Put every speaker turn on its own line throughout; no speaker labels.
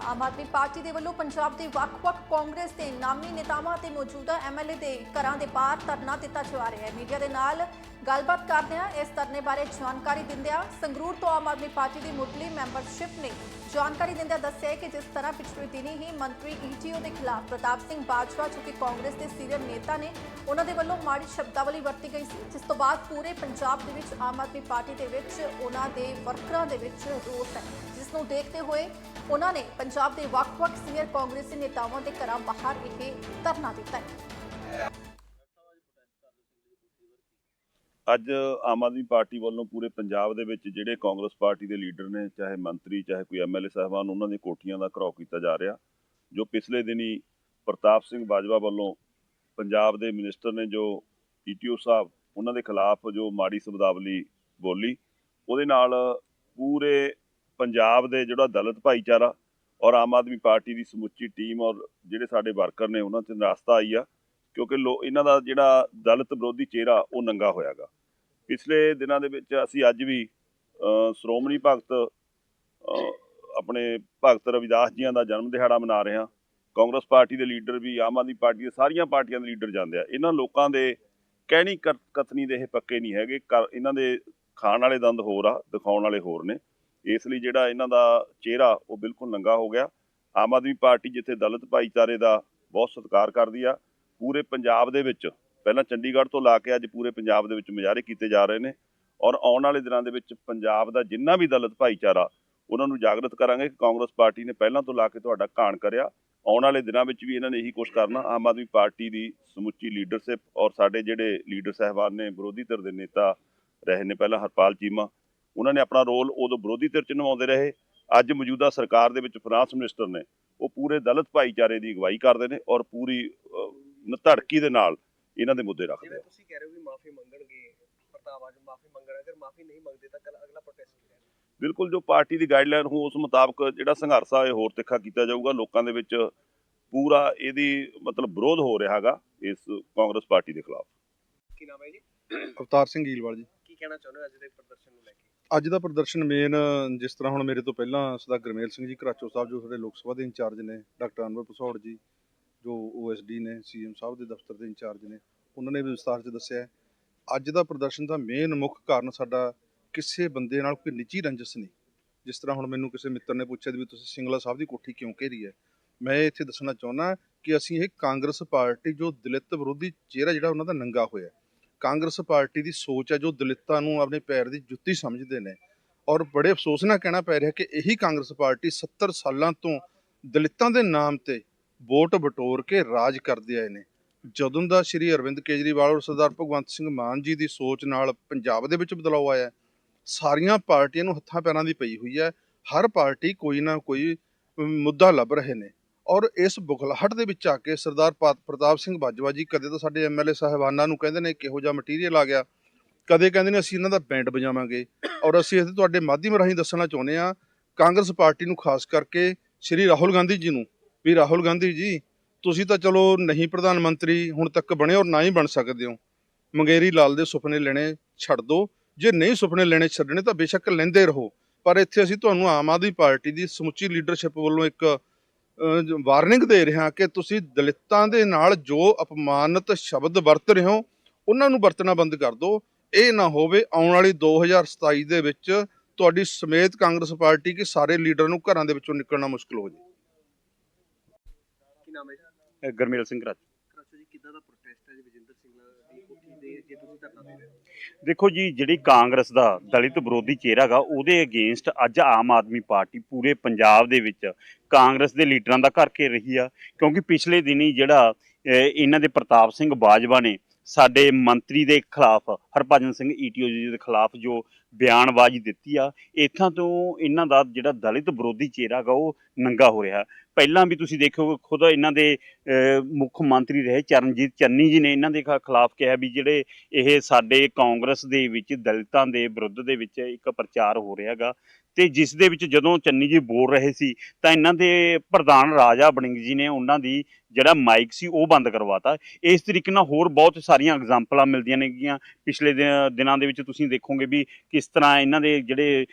ਆਮ Aadmi party ਦੇ ਵੱਲੋਂ ਪੰਜਾਬ ਦੇ ਵੱਖ-ਵੱਖ ਕਾਂਗਰਸ ਦੇ ਨਾਮੀ ਨੇਤਾਵਾਂ ਤੇ ਮੌਜੂਦਾ ਐਮਐਲਏ ਦੇ ਘਰਾਂ ਦੇ ਬਾਹਰ ਧਰਨਾ ਦਿੱਤਾ ਜਾ ਰਿਹਾ ਹੈ। ਮੀਡੀਆ ਦੇ ਨਾਲ ਗੱਲਬਾਤ ਕਰਦਿਆਂ ਇਸ ਧਰਨੇ ਬਾਰੇ ਜਾਣਕਾਰੀ ਦਿੰਦਿਆਂ ਸੰਗਰੂਰ ਤੋਂ ਆਮ ਆਦਮੀ ਪਾਰਟੀ ਦੀ ਮੁੱਢਲੀ ਮੈਂਬਰਸ਼ਿਪ ਨੇ ਜਾਣਕਾਰੀ ਦਿੰਦਿਆਂ ਦੱਸਿਆ ਕਿ ਜਿਸ ਤਰ੍ਹਾਂ ਪਿਛਲੇ ਦਿਨੀ ਹੀ ਮੰਤਰੀ ਈਟੀਓ ਦੇ ਖਿਲਾਫ ਪ੍ਰਤਾਪ ਸਿੰਘ ਬਾਜਵਾ, ਜੋ ਕਿ ਕਾਂਗਰਸ ਦੇ ਸੀਨੀਅਰ ਨੇਤਾ ਨੇ, ਉਹਨਾਂ ਦੇ ਵੱਲੋਂ ਮਾੜੀ ਸ਼ਬਦਾਵਲੀ ਵਰਤੀ ਗਈ ਸੀ, ਜਿਸ ਤੋਂ ਬਾਅਦ ਪੂਰੇ ਪੰਜਾਬ ਦੇ ਵਿੱਚ ਆਮ ਆਦਮੀ ਪਾਰਟੀ ਦੇ ਵਿੱਚ, ਉਹਨਾਂ ਦੇ ਵਰਕਰਾਂ ਦੇ ਵਿੱਚ ਰੋਸ ਹੈ। ਜਿਸ ਨੂੰ ਦੇਖਦੇ ਹੋਏ ਉਹਨਾਂ ਨੇ ਪੰਜਾਬ ਦੇ ਵੱਖ-ਵੱਖ ਸੀਨੀਅਰ ਕਾਂਗਰਸੀ ਨੇਤਾਵਾਂ ਦੇ ਘਰਾਂ ਬਾਹਰ ਇਹ ਧਰਨਾ ਦਿੱਤਾ ਹੈ।
ਅੱਜ ਆਮ ਆਦਮੀ ਪਾਰਟੀ ਵੱਲੋਂ ਪੂਰੇ ਪੰਜਾਬ ਦੇ ਵਿੱਚ ਜਿਹੜੇ ਕਾਂਗਰਸ ਪਾਰਟੀ ਦੇ ਲੀਡਰ ਨੇ, ਚਾਹੇ ਮੰਤਰੀ, ਚਾਹੇ ਕੋਈ ਐਮਐਲਏ ਸਾਹਿਬਾਨ, ਉਹਨਾਂ ਦੀਆਂ ਕੋਠੀਆਂ ਦਾ ਘਰਾਓ ਕੀਤਾ ਜਾ ਰਿਹਾ, ਜੋ ਪਿਛਲੇ ਦਿਨੀ ਪ੍ਰਤਾਪ ਸਿੰਘ ਬਾਜਵਾ ਵੱਲੋਂ ਪੰਜਾਬ ਦੇ ਮਿਨਿਸਟਰ ਨੇ ਜੋ ਈਟੀਓ ਸਾਹਿਬ, ਉਹਨਾਂ ਦੇ ਖਿਲਾਫ ਜੋ ਮਾੜੀ ਸ਼ਬਦਾਵਲੀ ਬੋਲੀ, ਉਹਦੇ ਨਾਲ ਪੂਰੇ ਪੰਜਾਬ ਦੇ ਜਿਹੜਾ ਦਲਿਤ ਭਾਈਚਾਰਾ ਔਰ ਆਮ ਆਦਮੀ ਪਾਰਟੀ ਦੀ ਸਮੁੱਚੀ ਟੀਮ ਔਰ ਜਿਹੜੇ ਸਾਡੇ ਵਰਕਰ ਨੇ ਉਹਨਾਂ ਤੇ ਨਿਰਾਸਤਾ ਆਈ ਆ, ਕਿਉਂਕਿ ਲੋ, ਇਹਨਾਂ ਦਾ ਜਿਹੜਾ ਦਲਿਤ ਵਿਰੋਧੀ ਚਿਹਰਾ ਉਹ ਨੰਗਾ ਹੋਇਆਗਾ। ਪਿਛਲੇ ਦਿਨਾਂ ਦੇ ਵਿੱਚ ਅਸੀਂ ਅੱਜ ਵੀ ਸ਼੍ਰੋਮਣੀ ਭਗਤ ਆਪਣੇ ਭਗਤ ਰਵਿਦਾਸ ਜੀਆਂ ਦਾ ਜਨਮ ਦਿਹਾੜਾ ਮਨਾ ਰਹੇ ਹਾਂ। ਕਾਂਗਰਸ ਪਾਰਟੀ ਦੇ ਲੀਡਰ ਵੀ, ਆਮ ਆਦਮੀ ਪਾਰਟੀ ਦੇ ਸਾਰੀਆਂ ਪਾਰਟੀਆਂ ਦੇ ਲੀਡਰ ਜਾਂਦੇ ਆ। ਇਹਨਾਂ ਲੋਕਾਂ ਦੇ ਕਹਿਣੀ ਕ- ਕਥਨੀ ਦੇ ਇਹ ਪੱਕੇ ਨਹੀਂ ਹੈਗੇ। ਕਰ- ਇਹਨਾਂ ਦੇ ਖਾਣ ਵਾਲੇ ਦੰਦ ਹੋਰ ਆ, ਦਿਖਾਉਣ ਵਾਲੇ ਹੋਰ ਨੇ। ਇਸ ਲਈ ਜਿਹੜਾ ਇਹਨਾਂ ਦਾ ਚਿਹਰਾ ਉਹ ਬਿਲਕੁਲ ਨੰਗਾ ਹੋ ਗਿਆ। ਆਮ ਆਦਮੀ ਪਾਰਟੀ ਜਿੱਥੇ ਦਲਿਤ ਭਾਈਚਾਰੇ ਦਾ ਬਹੁਤ ਸਤਿਕਾਰ ਕਰਦੀ ਆ, ਪੂਰੇ ਪੰਜਾਬ ਦੇ ਵਿੱਚ, ਪਹਿਲਾਂ ਚੰਡੀਗੜ੍ਹ ਤੋਂ ਲਾ ਕੇ ਅੱਜ ਪੂਰੇ ਪੰਜਾਬ ਦੇ ਵਿੱਚ ਮੁਜ਼ਾਹਰੇ ਕੀਤੇ ਜਾ ਰਹੇ ਨੇ ਔਰ ਆਉਣ ਵਾਲੇ ਦਿਨਾਂ ਦੇ ਵਿੱਚ ਪੰਜਾਬ ਦਾ ਜਿੰਨਾ ਵੀ ਦਲਿਤ ਭਾਈਚਾਰਾ, ਉਹਨਾਂ ਨੂੰ ਜਾਗਰਤ ਕਰਾਂਗੇ ਕਿ ਕਾਂਗਰਸ ਪਾਰਟੀ ਨੇ ਪਹਿਲਾਂ ਤੋਂ ਲਾ ਕੇ ਤੁਹਾਡਾ ਘਾਣ ਕਰਿਆ। ਆਉਣ ਵਾਲੇ ਦਿਨਾਂ ਵਿੱਚ ਵੀ ਇਹਨਾਂ ਨੇ ਇਹੀ ਕੁਛ ਕਰਨਾ। ਆਮ ਆਦਮੀ ਪਾਰਟੀ ਦੀ ਸਮੁੱਚੀ ਲੀਡਰਸ਼ਿਪ ਔਰ ਸਾਡੇ ਜਿਹੜੇ ਲੀਡਰ ਸਹਿਬਾਨ ਨੇ, ਵਿਰੋਧੀ ਧਿਰ ਦੇ ਨੇਤਾ ਰਹੇ ਨੇ ਪਹਿਲਾਂ ਹਰਪਾਲ ਚੀਮਾ ਉਹਨਾਂ ਨੇ ਆਪਣਾ ਰੋਲ ਉਦੋਂ ਵਿਰੋਧੀ ਧਿਰ ਚ ਨਿਭਾਉਂਦੇ ਰਹੇ। ਅੱਜ ਮੌਜੂਦਾ ਸਰਕਾਰ ਦੇ ਵਿੱਚ ਫਾਈਨਾਂਸ ਮਿਨਿਸਟਰ ਨੇ ਉਹ ਪੂਰੇ ਦਲਿਤ ਭਾਈਚਾਰੇ ਦੀ ਅਗਵਾਈ ਕਰਦੇ ਨੇ ਔਰ ਪੂਰੀ ਧੜਕੀ ਦੇ ਨਾਲ ਇਹਨਾਂ ਦੇ ਮੁੱਦੇ ਰੱਖਦੇ ਆ।
ਤੁਸੀਂ ਕਹਿ ਰਹੇ ਹੋ ਵੀ ਮਾਫੀ ਮੰਗਣਗੇ ਪ੍ਰਤਾਪ ਅੱਜ ਮਾਫੀ ਮੰਗਣ ਅਗਰ ਮਾਫੀ ਨਹੀਂ ਮੰਗਦੇ ਤਾਂ ਕੱਲ ਅਗਲਾ ਪ੍ਰੋਟੈਸਟ ਕੀ ਰਹਿਣਾ।
ਬਿਲਕੁਲ ਜੋ ਪਾਰਟੀ ਦੀ ਗਾਈਡਲਾਈਨ ਹੋ ਉਸ ਮੁਤਾਬਕ ਜਿਹੜਾ ਸੰਘਰਸ਼ ਆ ਇਹ ਹੋਰ ਤਿੱਖਾ ਕੀਤਾ ਜਾਊਗਾ। ਲੋਕਾਂ ਦੇ ਵਿੱਚ ਪੂਰਾ ਇਹਦੀ ਮਤਲਬ ਵਿਰੋਧ ਹੋ ਰਿਹਾ ਹੈਗਾ ਇਸ ਕਾਂਗਰਸ ਪਾਰਟੀ ਦੇ ਖਿਲਾਫ।
ਕੀ ਨਾਮ ਹੈ ਜੀ?
ਅਵਤਾਰ ਸਿੰਘ ਈਲਵਾਲ ਜੀ।
ਕੀ ਕਹਿਣਾ ਚਾਹੁੰਦੇ ਹੋ ਅੱਜ ਦੇ ਪ੍ਰਦਰਸ਼ਨ ਨੂੰ ਲੈ ਕੇ?
ਅੱਜ ਦਾ ਪ੍ਰਦਰਸ਼ਨ ਮੇਨ ਜਿਸ ਤਰ੍ਹਾਂ ਹੁਣ ਮੇਰੇ ਤੋਂ ਪਹਿਲਾਂ ਸਦਾ ਗਰਮੇਲ ਸਿੰਘ ਜੀ ਘਰਾਚੋ ਸਾਹਿਬ, ਜੋ ਸਾਡੇ ਲੋਕ ਸਭਾ ਦੇ ਇੰਚਾਰਜ ਨੇ, ਡਾਕਟਰ ਅਨਵਰ ਪਸੌੜ ਜੀ, ਜੋ ਓਐਸਡੀ ਨੇ ਸੀਐਮ ਸਾਹਿਬ ਦੇ ਦਫ਼ਤਰ ਦੇ ਇੰਚਾਰਜ ਨੇ, ਉਹਨਾਂ ਨੇ ਵੀ ਵਿਸਤਾਰ 'ਚ ਦੱਸਿਆ ਅੱਜ ਦਾ ਪ੍ਰਦਰਸ਼ਨ ਦਾ ਮੇਨ ਮੁੱਖ ਕਾਰਨ ਸਾਡਾ ਕਿਸੇ ਬੰਦੇ ਨਾਲ ਕੋਈ ਨਿੱਜੀ ਰੰਜਿਸ਼ ਨਹੀਂ। ਜਿਸ ਤਰ੍ਹਾਂ ਹੁਣ ਮੈਨੂੰ ਕਿਸੇ ਮਿੱਤਰ ਨੇ ਪੁੱਛਿਆ ਵੀ ਤੁਸੀਂ ਸਿੰਗਲਾ ਸਾਹਿਬ ਦੀ ਕੋਠੀ ਕਿਉਂ ਘੇਰੀ ਹੈ? ਮੈਂ ਇੱਥੇ ਦੱਸਣਾ ਚਾਹੁੰਦਾ ਕਿ ਅਸੀਂ ਇਹ ਕਾਂਗਰਸ ਪਾਰਟੀ ਜੋ ਦਲਿਤ ਵਿਰੋਧੀ ਚਿਹਰਾ ਜਿਹੜਾ ਉਹਨਾਂ ਦਾ ਨੰਗਾ ਹੋਇਆ ਕਾਂਗਰਸ ਪਾਰਟੀ ਦੀ ਸੋਚ ਹੈ, ਜੋ ਦਲਿਤਾਂ ਨੂੰ ਆਪਣੇ ਪੈਰ ਦੀ ਜੁੱਤੀ ਸਮਝਦੇ ਨੇ। ਔਰ ਬੜੇ ਅਫਸੋਸ ਨਾਲ ਕਹਿਣਾ ਪੈ ਰਿਹਾ ਕਿ ਇਹੀ ਕਾਂਗਰਸ ਪਾਰਟੀ 70 ਸਾਲਾਂ ਤੋਂ ਦਲਿਤਾਂ ਦੇ ਨਾਮ ਤੇ ਵੋਟ ਬਟੋਰ ਕੇ ਰਾਜ ਕਰਦੇ ਆਏ ਨੇ। ਜਦੋਂ ਦਾ ਸ਼੍ਰੀ ਅਰਵਿੰਦ ਕੇਜਰੀਵਾਲ ਔਰ ਸਰਦਾਰ ਭਗਵੰਤ ਸਿੰਘ ਮਾਨ ਜੀ ਦੀ ਸੋਚ ਨਾਲ ਪੰਜਾਬ ਦੇ ਵਿੱਚ ਬਦਲਾਅ ਆਇਆ ਸਾਰੀਆਂ ਪਾਰਟੀਆਂ ਨੂੰ ਹੱਥਾਂ ਪੈਰਾਂ ਦੀ ਪਈ ਹੋਈ ਹੈ। ਹਰ ਪਾਰਟੀ ਕੋਈ ਨਾ ਕੋਈ ਮੁੱਦਾ ਲੱਭ ਰਹੇ ਨੇ। ਔਰ ਇਸ ਬੁਖਲਾਹਟ ਦੇ ਵਿੱਚ ਆ ਕੇ ਸਰਦਾਰ ਪਾ- ਪ੍ਰਤਾਪ ਸਿੰਘ ਬਾਜਵਾ ਜੀ ਕਦੇ ਤਾਂ ਸਾਡੇ ਐਮਐਲਏ ਸਾਹਿਬਾਨਾਂ ਨੂੰ ਕਹਿੰਦੇ ਨੇ ਕਿਹੋ ਜਿਹਾ ਮਟੀਰੀਅਲ ਆ ਗਿਆ, ਕਦੇ ਕਹਿੰਦੇ ਨੇ ਅਸੀਂ ਇਹਨਾਂ ਦਾ ਬੈਂਡ ਵਜਾਵਾਂਗੇ। ਔਰ ਅਸੀਂ ਇੱਥੇ ਤੁਹਾਡੇ ਮਾਧਿਅਮ ਰਾਹੀਂ ਦੱਸਣਾ ਚਾਹੁੰਦੇ ਆ ਕਾਂਗਰਸ ਪਾਰਟੀ ਨੂੰ ਖਾਸ ਕਰਕੇ ਸ਼੍ਰੀ ਰਾਹੁਲ ਗਾਂਧੀ ਜੀ ਨੂੰ ਵੀ ਰਾਹੁਲ ਗਾਂਧੀ ਜੀ, ਤੁਸੀਂ ਤਾਂ ਚਲੋ ਨਹੀਂ ਪ੍ਰਧਾਨ ਮੰਤਰੀ ਹੁਣ ਤੱਕ ਬਣੇ ਔਰ ਨਾ ਹੀ ਬਣ ਸਕਦੇ ਹੋ। ਮੰਗੇਰੀ ਲਾਲ ਦੇ ਸੁਪਨੇ ਲੈਣੇ ਛੱਡ ਦਿਓ ਜੇ ਨਹੀਂ ਸੁਪਨੇ ਲੈਣੇ ਛੱਡਣੇ ਤਾਂ ਬੇਸ਼ੱਕ ਲੈਂਦੇ ਰਹੋ। ਪਰ ਇੱਥੇ ਅਸੀਂ ਤੁਹਾਨੂੰ ਆਮ ਆਦਮੀ ਪਾਰਟੀ ਦੀ ਸਮੁੱਚੀ ਲੀਡਰਸ਼ਿਪ ਵੱਲੋਂ ਇੱਕ ਵਾਰਨਿੰਗ ਦੇ ਰਹੇ ਕਿ ਤੁਸੀਂ ਦਲਿਤਾਂ ਦੇ ਨਾਲ ਜੋ ਅਪਮਾਨਿਤ ਸ਼ਬਦ ਵਰਤ ਰਹੇ ਹੋ ਉਹਨਾਂ ਨੂੰ ਵਰਤਣਾ ਬੰਦ ਕਰ ਦਿਓ। ਇਹ ਨਾ ਹੋਵੇ ਆਉਣ ਵਾਲੀ 2027 ਦੇ ਵਿੱਚ ਤੁਹਾਡੀ ਸਮੇਤ ਕਾਂਗਰਸ ਪਾਰਟੀ ਕੇ ਸਾਰੇ ਲੀਡਰ ਨੂੰ ਘਰਾਂ ਦੇ ਵਿੱਚੋਂ ਨਿਕਲਣਾ ਮੁਸ਼ਕਲ ਹੋ ਜਾਏ
ਕੀ ਨਾਮ ਹੈ ਜੀ?
ਗਰਮੇਲ ਸਿੰਘ ਰਾਜ।
ਕਰਾਚੋ ਜੀ ਕਿੱਦਾਂ ਦਾ ਪ੍ਰੋਟੈਸਟ ਹੈ ਜੀ ਵਿਜੇਂਦਰ ਸਿੰਘਲਾ ਦੇ ਜੇ ਤੁਸੀਂ ਧਰਨਾ ਦੇ ਰਹੇ ਹੋ।
ਦੇਖੋ ਜੀ ਜਿਹੜੀ ਕਾਂਗਰਸ ਦਾ ਦਲਿਤ ਵਿਰੋਧੀ ਚਿਹਰਾ ਗਾ ਉਹਦੇ ਅਗੇਂਸਟ ਅੱਜ ਆਮ ਆਦਮੀ ਪਾਰਟੀ ਪੂਰੇ ਪੰਜਾਬ ਦੇ ਵਿੱਚ ਕਾਂਗਰਸ ਦੇ ਲੀਡਰਾਂ ਦਾ ਘਰ ਘੇਰ ਰਹੀ ਆ। ਕਿਉਂਕਿ ਪਿਛਲੇ ਦਿਨੀ ਜਿਹੜਾ ਅਹ, ਇਹਨਾਂ ਦੇ ਪ੍ਰਤਾਪ ਸਿੰਘ ਬਾਜਵਾ ਨੇ ਸਾਡੇ ਮੰਤਰੀ ਦੇ ਖਿਲਾਫ, ਹਰਭਜਨ ਸਿੰਘ ਈਟੀਓ ਜੀ ਦੇ ਖਿਲਾਫ ਜੋ ਬਿਆਨਬਾਜ਼ੀ ਦਿੱਤੀ ਆ, ਇੱਥਾਂ ਤੋਂ ਇਹਨਾਂ ਦਾ ਜਿਹੜਾ ਦਲਿਤ ਵਿਰੋਧੀ ਚਿਹਰਾ ਗਾ ਉਹ ਨੰਗਾ ਹੋ ਰਿਹਾ। ਪਹਿਲਾਂ ਵੀ ਤੁਸੀਂ ਦੇਖੋ, ਖੁਦ ਇਹਨਾਂ ਦੇ ਮੁੱਖ ਮੰਤਰੀ ਰਹੇ, ਚਰਨਜੀਤ ਚੰਨੀ ਜੀ ਨੇ ਇਹਨਾਂ ਦੇ ਖ- ਖਿਲਾਫ ਕਿਹਾ ਵੀ ਜਿਹੜੇ ਇਹ ਸਾਡੇ ਕਾਂਗਰਸ ਦੇ ਵਿੱਚ ਦਲਿਤਾਂ ਦੇ ਵਿਰੁੱਧ ਦੇ ਵਿੱਚ ਇੱਕ ਪ੍ਰਚਾਰ ਹੋ ਰਿਹਾਗਾ ਤੇ ਜਿਸ ਦੇ ਵਿੱਚ ਜਦੋਂ ਚੰਨੀ ਜੀ ਬੋਲ ਰਹੇ ਸੀ, ਤਾਂ ਇਹਨਾਂ ਦੇ ਪ੍ਰਧਾਨ ਰਾਜਾ ਬਣਿੰਗ ਜੀ ਨੇ ਉਹਨਾਂ ਦੀ ਜਿਹੜਾ ਮਾਈਕ ਸੀ, ਉਹ ਬੰਦ ਕਰਵਾਤਾ। ਇਸ ਤਰੀਕੇ ਨਾਲ ਹੋਰ ਬਹੁਤ ਸਾਰੀਆਂ ਐਗਜ਼ਾਮਪਲਾਂ ਮਿਲਦੀਆਂ ਨੇਗੀਆਂ। ਪਿਛਲੇ ਦਿਨਾਂ ਦੇ ਵਿੱਚ ਤੁਸੀਂ ਦੇਖੋਗੇ ਵੀ ਕਿਸ ਤਰ੍ਹਾਂ ਇਹਨਾਂ ਦੇ ਜਿਹੜੇ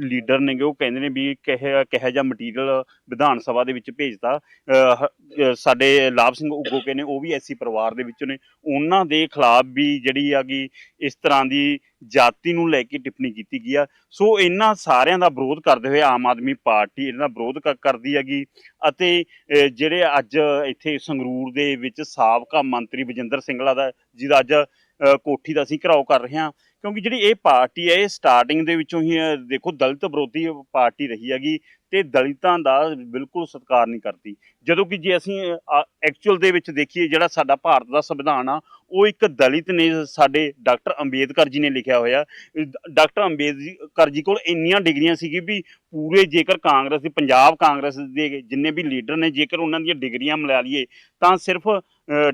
ਲੀਡਰ ਨੇਗੇ, ਉਹ ਕਹਿੰਦੇ ਨੇ ਵੀ ਕਿਹੋ ਕਿਹੋ ਜਿਹਾ ਮਟੀਰੀਅਲ ਵਿਧਾਨ ਸਭਾ ਦੇ ਵਿੱਚ ਭੇਜਤਾ। ਹ- ਸਾਡੇ ਲਾਭ ਸਿੰਘ ਉਗੋਕੇ ਨੇ, ਉਹ ਵੀ ਐਸੀ ਪਰਿਵਾਰ ਦੇ ਵਿੱਚੋਂ ਨੇ। ਉਹਨਾਂ ਦੇ ਖਿਲਾਫ ਵੀ ਜਿਹੜੀ ਹੈਗੀ, ਇਸ ਤਰ੍ਹਾਂ ਦੀ ਜਾਤੀ ਨੂੰ ਲੈ ਕੇ ਟਿੱਪਣੀ ਕੀਤੀ ਗਈ ਆ। ਸੋ ਇਹਨਾਂ ਸਾਰਿਆਂ ਦਾ ਵਿਰੋਧ ਕਰਦੇ ਹੋਏ ਆਮ ਆਦਮੀ ਪਾਰਟੀ ਇਹਨਾਂ ਦਾ ਵਿਰੋਧ ਕ- ਕਰਦੀ ਹੈਗੀ। ਅਤੇ ਜਿਹੜੇ ਅੱਜ ਇੱਥੇ ਸੰਗਰੂਰ ਦੇ ਵਿੱਚ ਸਾਬਕਾ ਮੰਤਰੀ ਵਜਿੰਦਰ ਸਿੰਗਲਾ ਦਾ ਜਿਹਦਾ ਅੱਜ ਅਹ, ਕੋਠੀ ਦਾ ਅਸੀਂ ਘਰਾਓ ਕਰ ਰਹੇ ਹਾਂ। ਕਿਉਂਕਿ ਜਿਹੜੀ ਇਹ ਪਾਰਟੀ ਹੈ, ਇਹ ਸਟਾਰਟਿੰਗ ਦੇ ਵਿੱਚੋਂ ਹੀ ਦੇਖੋ ਦਲਿਤ ਵਿਰੋਧੀ ਪਾਰਟੀ ਰਹੀ ਹੈਗੀ ਤੇ ਦਲਿਤਾਂ ਦਾ ਬਿਲਕੁਲ ਸਤਿਕਾਰ ਨਹੀਂ ਕਰਦੀ। ਜਦੋਂ ਕਿ ਜੇ ਅਸੀਂ ਐਕਚੁਅਲ ਦੇ ਵਿੱਚ ਦੇਖੀਏ ਜਿਹੜਾ ਸਾਡਾ ਭਾਰਤ ਦਾ ਸੰਵਿਧਾਨ ਆ, ਉਹ ਇੱਕ ਦਲਿਤ ਨੇ ਸਾਡੇ ਡਾਕਟਰ ਅੰਬੇਦਕਰ ਜੀ ਨੇ ਲਿਖਿਆ ਹੋਇਆ। ਡਾਕਟਰ ਅੰਬੇਦਕਰ ਜੀ ਕੋਲ ਇੰਨੀਆਂ ਡਿਗਰੀਆਂ ਸੀਗੀ ਵੀ ਪੂਰੇ ਜੇਕਰ ਕਾਂਗਰਸ ਦੀ, ਪੰਜਾਬ ਕਾਂਗਰਸ ਦੇ ਜਿੰਨੇ ਵੀ ਲੀਡਰ ਨੇ, ਜੇਕਰ ਉਹਨਾਂ ਦੀਆਂ ਡਿਗਰੀਆਂ ਮਿਲਾ ਲਈਏ, ਤਾਂ ਸਿਰਫ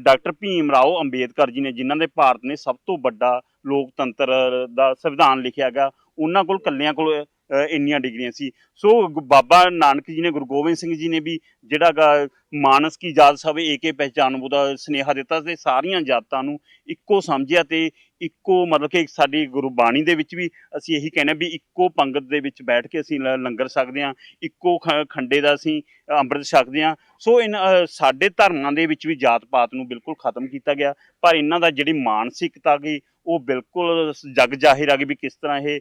ਡਾਕਟਰ ਭੀਮ ਰਾਓ ਅੰਬੇਦਕਰ ਜੀ ਨੇ, ਜਿਨ੍ਹਾਂ ਦੇ ਭਾਰਤ ਨੇ ਸਭ ਤੋਂ ਵੱਡਾ ਲੋਕਤੰਤਰ ਦਾ ਸੰਵਿਧਾਨ ਲਿਖਿਆ ਗਿਆ ਉਹਨਾਂ ਕੋਲ ਕੱਲਿਆਂ ਕੋਲ ਇੰਨੀਆਂ ਡਿਗਰੀਆਂ ਸੀ। ਸੋ ਗ- ਬਾਬਾ ਨਾਨਕ ਜੀ ਨੇ, ਗੁਰੂ ਗੋਬਿੰਦ ਸਿੰਘ ਜੀ ਨੇ ਵੀ ਜਿਹੜਾ ਗਾ ਮਾਨਸ ਕੀ ਜਾਤ ਸਭ ਏਕੇ ਪਹਿਚਾਨ ਦਾ ਸੁਨੇਹਾ ਦਿੱਤਾ ਤੇ ਸਾਰੀਆਂ ਜਾਤਾਂ ਨੂੰ ਇੱਕੋ ਸਮਝਿਆ ਤੇ ਇੱਕੋ ਮਤਲਬ ਕਿ ਸਾਡੀ ਗੁਰਬਾਣੀ ਦੇ ਵਿੱਚ ਵੀ ਅਸੀਂ ਇਹੀ ਕਹਿੰਦੇ ਹਾਂ ਵੀ ਇੱਕੋ ਪੰਗਤ ਦੇ ਵਿੱਚ ਬੈਠ ਕੇ ਅਸੀਂ ਲ- ਲੰਗਰ ਸਕਦੇ ਹਾਂ, ਇੱਕੋ ਖ- ਖੰਡੇ ਦਾ ਅਸੀਂ ਅੰਮ੍ਰਿਤ ਛਕਦੇ ਹਾਂ। ਸੋ ਇਨ ਸਾਡੇ ਧਰਮਾਂ ਦੇ ਵਿੱਚ ਵੀ ਜਾਤ ਪਾਤ ਨੂੰ ਬਿਲਕੁਲ ਖਤਮ ਕੀਤਾ ਗਿਆ, ਪਰ ਇਹਨਾਂ ਦਾ ਜਿਹੜੀ ਮਾਨਸਿਕਤਾ ਗਈ ਉਹ ਬਿਲਕੁਲ ਜਗ ਜ਼ਾਹਿਰ ਆ ਗਈ ਵੀ ਕਿਸ ਤਰ੍ਹਾਂ ਇਹ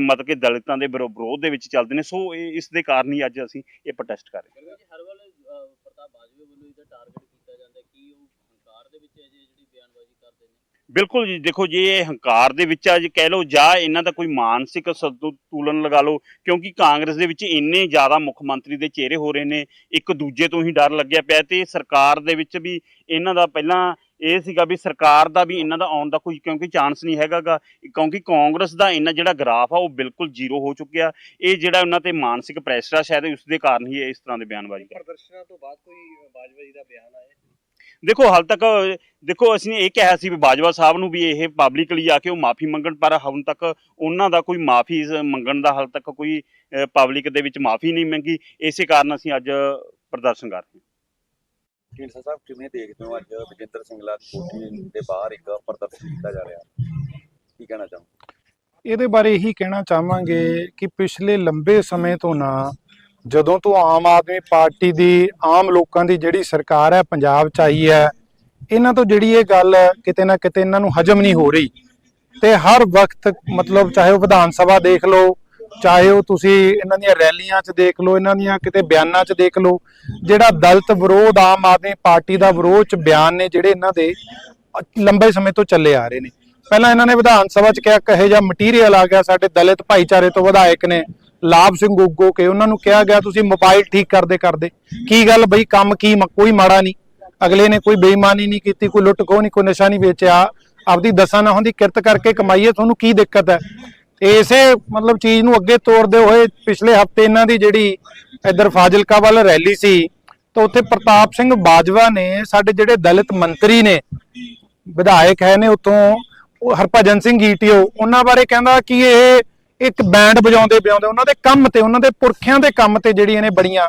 ਮਤਲਬ ਕਿ ਦਲਿਤਾਂ ਦੇ ਵਿਰੋ- ਵਿਰੋਧ ਦੇ ਵਿੱਚ ਚੱਲਦੇ ਨੇ। ਸੋ ਇਹ- ਇਸ ਦੇ ਕਾਰਨ ਹੀ ਅੱਜ ਅਸੀਂ ਇਹ ਪ੍ਰੋਟੈਸਟ ਕਰ ਰਹੇ ਹਾਂ।
ਜੀ ਹਰ ਵਾਰ ਅਹ, ਪ੍ਰਤਾਪ ਬਾਜਵੇ ਵੱਲੋਂ ਇਹਦਾ ਟਾਰਗੇਟ ਕੀਤਾ ਜਾਂਦਾ ਕਿ ਉਹ ਹੰਕਾਰ ਦੇ ਵਿੱਚ ਹੈ ਜੀ ਜਿਹੜੀ ਬਿਆਨਬਾਜ਼ੀ ਕਰਦੇ ਨੇ।
ਬਿਲਕੁਲ ਜੀ ਦੇਖੋ ਜੇ ਇਹ ਹੰਕਾਰ ਦੇ ਵਿੱਚ ਅੱਜ ਕਹਿ ਲਓ ਜਾਂ ਇਹਨਾਂ ਦਾ ਕੋਈ ਮਾਨਸਿਕ ਸੰਤੁਲਨ ਲਗਾ ਲਓ ਕਿਉਂਕਿ ਕਾਂਗਰਸ ਦੇ ਵਿੱਚ ਇੰਨੇ ਜ਼ਿਆਦਾ ਮੁੱਖ ਮੰਤਰੀ ਦੇ ਚਿਹਰੇ ਹੋ ਰਹੇ ਨੇ ਇੱਕ ਦੂਜੇ ਤੋਂ ਹੀ ਡਰ ਲੱਗਿਆ ਪਿਆ ਤੇ ਸਰਕਾਰ ਦੇ ਵਿੱਚ ਵੀ ਇਹਨਾਂ ਦਾ ਪਹਿਲਾਂ ਇਹ ਸੀਗਾ ਵੀ ਸਰਕਾਰ ਦਾ ਵੀ ਇਹਨਾਂ ਦਾ ਆਉਣ ਦਾ ਕੋਈ ਕਿਉਂਕਿ ਚਾਂਸ ਨਹੀਂ ਹੈਗਾਗਾ। ਕਿਉਂਕਿ ਕਾਂਗਰਸ ਦਾ ਇਹਨਾਂ ਜਿਹੜਾ ਗ੍ਰਾਫ ਆ ਉਹ ਬਿਲਕੁਲ ਜ਼ੀਰੋ ਹੋ ਚੁੱਕਿਆ। ਇਹ ਜਿਹੜਾ ਉਹਨਾਂ ਤੇ ਮਾਨਸਿਕ ਪ੍ਰੈਸ਼ਰ ਆ ਸ਼ਾਇਦ ਉਸ ਦੇ ਕਾਰਨ ਹੀ ਇਸ ਤਰ੍ਹਾਂ ਦੇ ਬਿਆਨਬਾਜ਼ੀ ਕਰ
ਪ੍ਰਦਰਸ਼ਨਾਂ ਤੋਂ ਬਾਅਦ ਕੋਈ ਬਾਜਵਾ ਜੀ ਦਾ ਬਿਆਨ ਆਇਆ?
ਦੇਖੋ ਹਾਲ ਤੱਕ ਦੇਖੋ ਅਸੀਂ ਇਹ ਕਿਹਾ ਸੀ ਵੀ ਬਾਜਵਾ ਸਾਹਿਬ ਨੂੰ ਵੀ ਇਹ ਪਬਲਿਕਲੀ ਆ ਕੇ ਉਹ ਮਾਫੀ ਮੰਗਣ ਪਰ ਹੁਣ ਤੱਕ ਉਹਨਾਂ ਦਾ ਕੋਈ ਮਾਫੀ ਮੰਗਣ ਦਾ ਹਾਲ ਤੱਕ ਕੋਈ ਪਬਲਿਕ ਦੇ ਵਿੱਚ ਮਾਫੀ ਨਹੀਂ ਮੰਗੀ। ਇਸੇ ਕਾਰਨ ਅਸੀਂ ਅੱਜ ਪ੍ਰਦਰਸ਼ਨ ਕਰ ਰਹੇ ਹਾਂ।
ਢੀਂਡਸਾ ਸਾਹਿਬ, ਕਿਵੇਂ ਦੇਖਦੇ ਹੋ ਅੱਜ ਵਿਜੇਂਦਰ ਸਿੰਘਲਾ ਕੋਠੀ ਦੇ ਬਾਹਰ ਇੱਕ ਪ੍ਰਦਰਸ਼ਨ ਕੀਤਾ ਜਾ ਰਿਹਾ? ਕੀ ਕਹਿਣਾ ਚਾਹੋ
ਇਹਦੇ ਬਾਰੇ ਇਹੀ ਕਹਿਣਾ ਚਾਹਾਂਗੇ ਕਿ ਪਿਛਲੇ ਲੰਬੇ ਸਮੇਂ ਤੋਂ ਨਾ ਜਦੋਂ ਤੋਂ ਆਮ ਆਦਮੀ ਪਾਰਟੀ ਦੀ, ਆਮ ਲੋਕਾਂ ਦੀ ਜਿਹੜੀ ਸਰਕਾਰ ਹੈ, ਪੰਜਾਬ 'ਚ ਆਈ ਹੈ, ਇਹਨਾਂ ਤੋਂ ਜਿਹੜੀ ਇਹ ਗੱਲ ਕਿਤੇ ਨਾ ਕਿਤੇ ਇਹਨਾਂ ਨੂੰ ਹਜਮ ਨਹੀਂ ਹੋ ਰਹੀ। ਤੇ ਹਰ ਵਕਤ ਮਤਲਬ ਚਾਹੇ ਉਹ ਵਿਧਾਨ ਸਭਾ ਦੇਖ ਲਓ ਚਾਹੇ ਉਹ ਤੁਸੀਂ ਇਹਨਾਂ ਦੀਆਂ ਰੈਲੀਆਂ 'ਚ ਦੇਖ ਲਓ, ਇਹਨਾਂ ਦੀਆਂ ਕਿਤੇ ਬਿਆਨਾਂ 'ਚ ਦੇਖ ਲਓ, ਜਿਹੜਾ ਦਲਿਤ ਵਿਰੋਧ ਆਮ ਆਦਮੀ ਪਾਰਟੀ ਦਾ ਵਿਰੋਧ 'ਚ ਬਿਆਨ ਨੇ ਜਿਹੜੇ ਇਹਨਾਂ ਦੇ ਲੰਬੇ ਸਮੇਂ ਤੋਂ ਚੱਲੇ ਆ ਰਹੇ ਨੇ। ਪਹਿਲਾਂ ਇਹਨਾਂ ਨੇ ਵਿਧਾਨ ਸਭਾ 'ਚ ਕਿਹਾ ਕਹੇ ਜਾਂ ਮਟੀਰੀਅਲ ਆ ਗਿਆ, ਸਾਡੇ ਦਲਿਤ ਭਾਈਚਾਰੇ ਤੋਂ ਵਿਧਾਇਕ ਨੇ, ਲਾਭ ਸਿੰਘ ਗੋਗੋ ਕੇ, ਉਹਨਾਂ ਨੂੰ ਕਿਹਾ ਗਿਆ, ਤੁਸੀਂ ਮੋਬਾਈਲ ਠੀਕ ਕਰਦੇ ਕਰਦੇ। ਕੀ ਗੱਲ ਬਈ, ਕੰਮ ਕੀ ਕੋਈ ਮਾੜਾ ਨਹੀਂ। ਅਗਲੇ ਨੇ ਕੋਈ ਬੇਈਮਾਨੀ ਨਹੀਂ ਕੀਤੀ, ਕੋਈ ਲੁੱਟ ਖੋਹ ਨਹੀਂ, ਕੋਈ ਨਸ਼ਾ ਨਹੀਂ ਵੇਚਿਆ। ਆਪਦੀ ਦਸਾਂ ਨਾ ਹੁੰਦੀ ਕਿਰਤ ਕਰਕੇ ਕਮਾਈਏ, ਤੁਹਾਨੂੰ ਕੀ ਦਿੱਕਤ ਹੈ? ਇਸੇ ਮਤਲਬ ਚੀਜ਼ ਨੂੰ ਅੱਗੇ ਤੋਰਦੇ ਹੋਏ ਪਿਛਲੇ ਹਫ਼ਤੇ ਇਹਨਾਂ ਦੀ ਜਿਹੜੀ ਇੱਧਰ ਫਾਜ਼ਿਲਕਾ ਵੱਲ ਰੈਲੀ ਸੀ, ਤਾਂ ਉੱਥੇ ਪ੍ਰਤਾਪ ਸਿੰਘ ਬਾਜਵਾ ਨੇ, ਸਾਡੇ ਜਿਹੜੇ ਦਲਿਤ ਮੰਤਰੀ ਨੇ, ਵਿਧਾਇਕ ਹੈ ਨੇ ਉਤੋਂ ਹਰਭਜਨ ਸਿੰਘ ਈਟੀਓ, ਉਹਨਾਂ ਬਾਰੇ ਕਹਿੰਦਾ ਕਿ ਇਹ ਇੱਕ ਬੈਂਡ ਵਜਾਉਂਦੇ ਵਜਾਉਂਦੇ ਉਹਨਾਂ ਦੇ ਕੰਮ ਤੇ, ਉਹਨਾਂ ਦੇ ਪੁਰਖਿਆਂ ਦੇ ਕੰਮ ਤੇ ਜਿਹੜੀਆਂ ਇਹਨੇ ਬੜੀਆਂ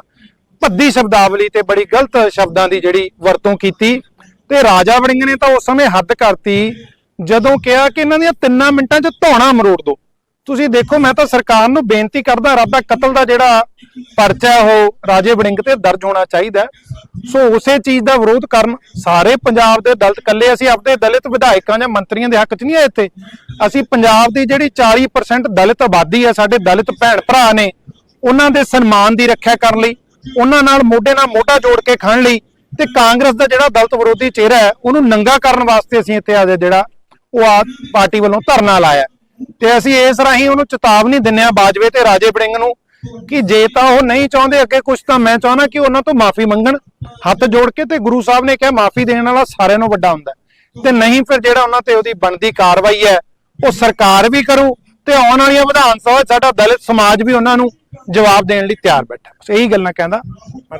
ਭੱਦੀ ਸ਼ਬਦਾਵਲੀ ਤੇ ਬੜੀ ਗਲਤ ਸ਼ਬਦਾਂ ਦੀ ਜਿਹੜੀ ਵਰਤੋਂ ਕੀਤੀ। ਤੇ ਰਾਜਾ ਵੜਿੰਗ ਨੇ ਤਾਂ ਉਸ ਸਮੇਂ ਹੱਦ ਕਰਤੀ, ਜਦੋਂ ਕਿਹਾ ਕਿ ਇਹਨਾਂ ਦੀਆਂ ਤਿੰਨਾਂ ਮਿੰਟਾਂ 'ਚ ਧੋਣਾ ਮਰੋੜ ਦਿਓ। ਤੁਸੀਂ ਦੇਖੋ, ਮੈਂ ਤਾਂ ਸਰਕਾਰ ਨੂੰ ਬੇਨਤੀ ਕਰਦਾ ਰਾਦਾ ਕਤਲ ਦਾ ਜਿਹੜਾ ਪਰਚਾ ਉਹ ਰਾਜੇ ਵੜਿੰਗ ਤੇ ਦਰਜ ਹੋਣਾ ਚਾਹੀਦਾ ਸੋ ਉਸੇ ਚੀਜ਼ ਦਾ ਵਿਰੋਧ ਕਰਨ, ਸਾਰੇ ਪੰਜਾਬ ਦੇ ਦਲਿਤ ਕੱਲੇ ਅਸੀਂ ਆਪਦੇ ਦਲਿਤ ਵਿਧਾਇਕਾਂ ਜਾਂ ਮੰਤਰੀਆਂ ਦੇ ਹੱਕ 'ਚ ਨਹੀਂ ਆਏ ਇੱਥੇ। ਅਸੀਂ ਪੰਜਾਬ ਦੀ ਜਿਹੜੀ 40% ਦਲਿਤ ਆਬਾਦੀ ਹੈ, ਸਾਡੇ ਦਲਿਤ ਭੈਣ ਭਰਾ ਨੇ, ਉਹਨਾਂ ਦੇ ਸਨਮਾਨ ਦੀ ਰੱਖਿਆ ਕਰਨ ਲਈ, ਉਹਨਾਂ ਨਾਲ ਮੋਢੇ ਨਾਲ ਮੋਢਾ ਜੋੜ ਕੇ ਖੜਨ ਲਈ ਤੇ ਕਾਂਗਰਸ ਦਾ ਜਿਹੜਾ ਦਲਤ ਵਿਰੋਧੀ ਚਿਹਰਾ ਹੈ, ਉਹਨੂੰ ਨੰਗਾ ਕਰਨ ਵਾਸਤੇ ਅਸੀਂ ਇੱਥੇ ਆ ਜਿਹੜਾ ਉਹ ਆ ਪਾਰਟੀ ਵੱਲੋਂ ਧਰਨਾ ਲਾਇਆ ਤੇ ਅਸੀਂ ਇਸ ਰਾਹੀਂ ਉਹਨੂੰ ਚੇਤਾਵਨੀ ਦਿੰਨੇ ਆ ਬਾਜਵੇ ਤੇ ਰਾਜੇ ਵੜਿੰਗ ਨੂੰ ਕਿ ਜੇ ਤਾਂ ਉਹ ਨਹੀਂ ਚਾਹੁੰਦੇ ਅੱਗੇ ਕੁਝ ਤਾਂ ਮੈਂ ਚਾਹਣਾ ਕਿ ਉਹਨਾਂ ਤੋਂ ਮਾਫੀ ਮੰਗਣ, ਹੱਥ ਜੋੜ ਕੇ ਤੇ ਗੁਰੂ ਸਾਹਿਬ ਨੇ ਕਿਹਾ ਮਾਫੀ ਦੇਣ ਵਾਲਾ ਸਾਰਿਆਂ ਨੂੰ ਵੱਡਾ ਹੁੰਦਾ ਤੇ ਨਹੀਂ ਫਿਰ ਜਿਹੜਾ ਉਹਨਾਂ ਤੇ ਉਹਦੀ ਬਣਦੀ ਕਾਰਵਾਈ ਹੈ, ਉਹ ਸਰਕਾਰ ਵੀ ਕਰੂ ਤੇ ਆਉਣ ਵਾਲੀਆਂ ਵਿਧਾਨ ਸਭਾ ਸਾਡਾ ਦਲਿਤ ਸਮਾਜ ਵੀ ਉਹਨਾਂ ਨੂੰ ਜਵਾਬ ਦੇਣ ਲਈ ਤਿਆਰ ਬੈਠਾ। ਇਹੀ ਗੱਲਾਂ ਕਹਿੰਦਾ। ਮੈਂ